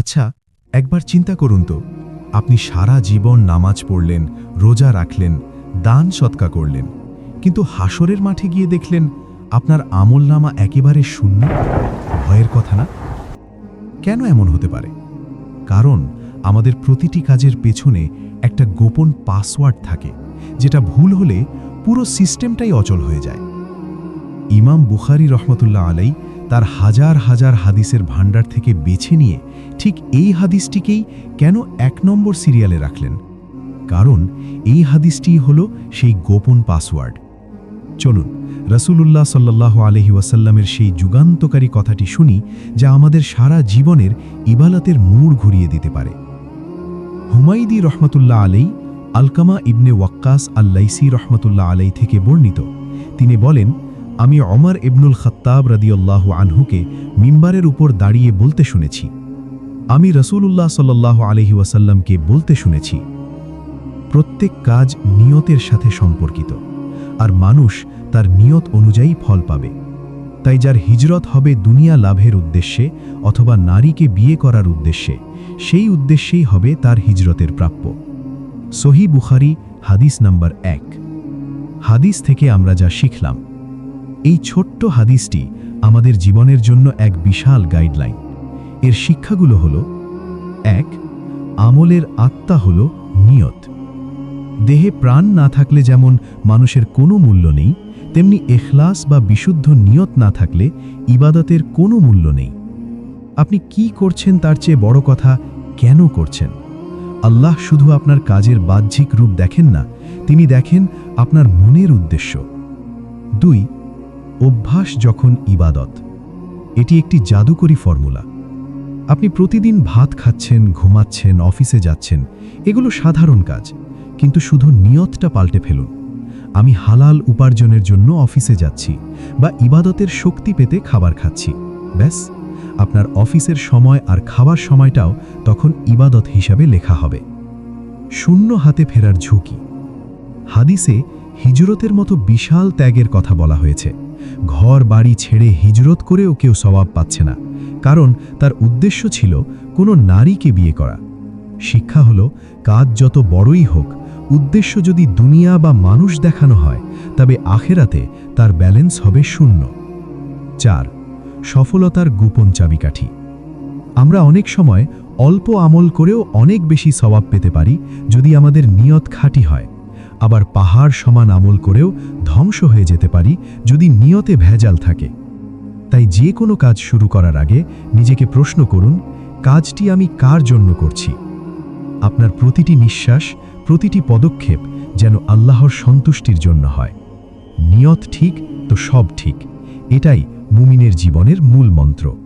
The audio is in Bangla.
আচ্ছা একবার চিন্তা করুন তো। আপনি সারা জীবন নামাজ পড়লেন, রোজা রাখলেন, দান সৎকা করলেন, কিন্তু হাসরের মাঠে গিয়ে দেখলেন আপনার আমল নামা একেবারে শূন্য? ভয়ের কথা না? কেন এমন হতে পারে? কারণ আমাদের প্রতিটি কাজের পেছনে একটা গোপন পাসওয়ার্ড থাকে, যেটা ভুল হলে পুরো সিস্টেমটাই অচল হয়ে যায়। ইমাম বুখারি রহমতুল্লাহ আলাই তার হাজার হাজার হাদিসের ভাণ্ডার থেকে বেছে নিয়ে ঠিক এই হাদিসটিকেই কেন এক নম্বর সিরিয়ালে রাখলেন? কারণ এই হাদিসটিই হল সেই গোপন পাসওয়ার্ড। চলুন, রসুলুল্লাহ সাল্লাহ আলহি ওয়াসাল্লামের সেই যুগান্তকারী কথাটি শুনি, যা আমাদের সারা জীবনের ইবালাতের মূড় ঘুরিয়ে দিতে পারে। হুমাইদি রহমতুল্লাহ আলাই আলকামা ইবনে ওয়াক্কাস আল্লাইসি রহমতুল্লাহ আলাই থেকে বর্ণিত। তিনি বলেন, আমি অমর ইবনুল খত্তাব রদিউল্লাহ আনহুকে মিম্বারের উপর দাঁড়িয়ে বলতে শুনেছি। আমি রসুলুল্লাহ সাল্লাহ আলহি ওয়াসাল্লামকে বলতে শুনেছি, প্রত্যেক কাজ নিয়তের সাথে সম্পর্কিত, আর মানুষ তার নিয়ত অনুযায়ী ফল পাবে। তাই যার হিজরত হবে দুনিয়া লাভের উদ্দেশ্যে অথবা নারীকে বিয়ে করার উদ্দেশ্যে, সেই উদ্দেশ্যেই হবে তার হিজরতের প্রাপ্য। সহি বুখারি, হাদিস নাম্বার এক। হাদিস থেকে আমরা যা শিখলাম, এই ছোট্ট হাদিসটি আমাদের জীবনের জন্য এক বিশাল গাইডলাইন। এর শিক্ষাগুলো হল, এক, আমলের আত্মা হল নিয়ত। দেহে প্রাণ না থাকলে যেমন মানুষের কোনো মূল্য নেই, তেমনি এখলাস বা বিশুদ্ধ নিয়ত না থাকলে ইবাদতের কোনো মূল্য নেই। আপনি কি করছেন তার চেয়ে বড় কথা, কেন করছেন? আল্লাহ শুধু আপনার কাজের বাহ্যিক রূপ দেখেন না, তিনি দেখেন আপনার মনের উদ্দেশ্য। দুই, অভ্যাস যখন ইবাদত। এটি একটি জাদুকরী ফর্মুলা। আপনি প্রতিদিন ভাত খাচ্ছেন, ঘুমাচ্ছেন, অফিসে যাচ্ছেন, এগুলো সাধারণ কাজ, কিন্তু শুধু নিয়তটা পাল্টে ফেলুন। আমি হালাল উপার্জনের জন্য অফিসে যাচ্ছি বা ইবাদতের শক্তি পেতে খাবার খাচ্ছি। ব্যাস, আপনার অফিসের সময় আর খাবার সময়টাও তখন ইবাদত হিসাবে লেখা হবে। শূন্য হাতে ফেরার ঝুঁকি। হাদিসে হিজরতের মতো বিশাল ত্যাগের কথা বলা হয়েছে। ঘর বাড়ি ছেড়ে হিজরত করেও কেউ স্বভাব পাচ্ছে না। কারণ তার উদ্দেশ্য ছিল কোনো নারীকে বিয়ে করা। শিক্ষা হল, কাজ যত বড়ই হোক, উদ্দেশ্য যদি দুনিয়া বা মানুষ দেখানো হয়, তবে আখেরাতে তার ব্যালেন্স হবে শূন্য। চার, সফলতার গোপন চাবিকাঠি। আমরা অনেক সময় অল্প আমল করেও অনেক বেশি স্বভাব পেতে পারি যদি আমাদের নিয়ত খাঁটি হয়। আবার পাহাড় সমান আমল করেও ধ্বংস হয়ে যেতে পারি যদি নিয়তে ভেজাল থাকে। তাই যে কোনো কাজ শুরু করার আগে নিজেকে প্রশ্ন করুন, কাজটি আমি কার জন্য করছি? আপনার প্রতিটি নিঃশ্বাস, প্রতিটি পদক্ষেপ যেন আল্লাহর সন্তুষ্টির জন্য হয়। নিয়ত ঠিক তো সব ঠিক, এটাই মুমিনের জীবনের মূল মন্ত্র।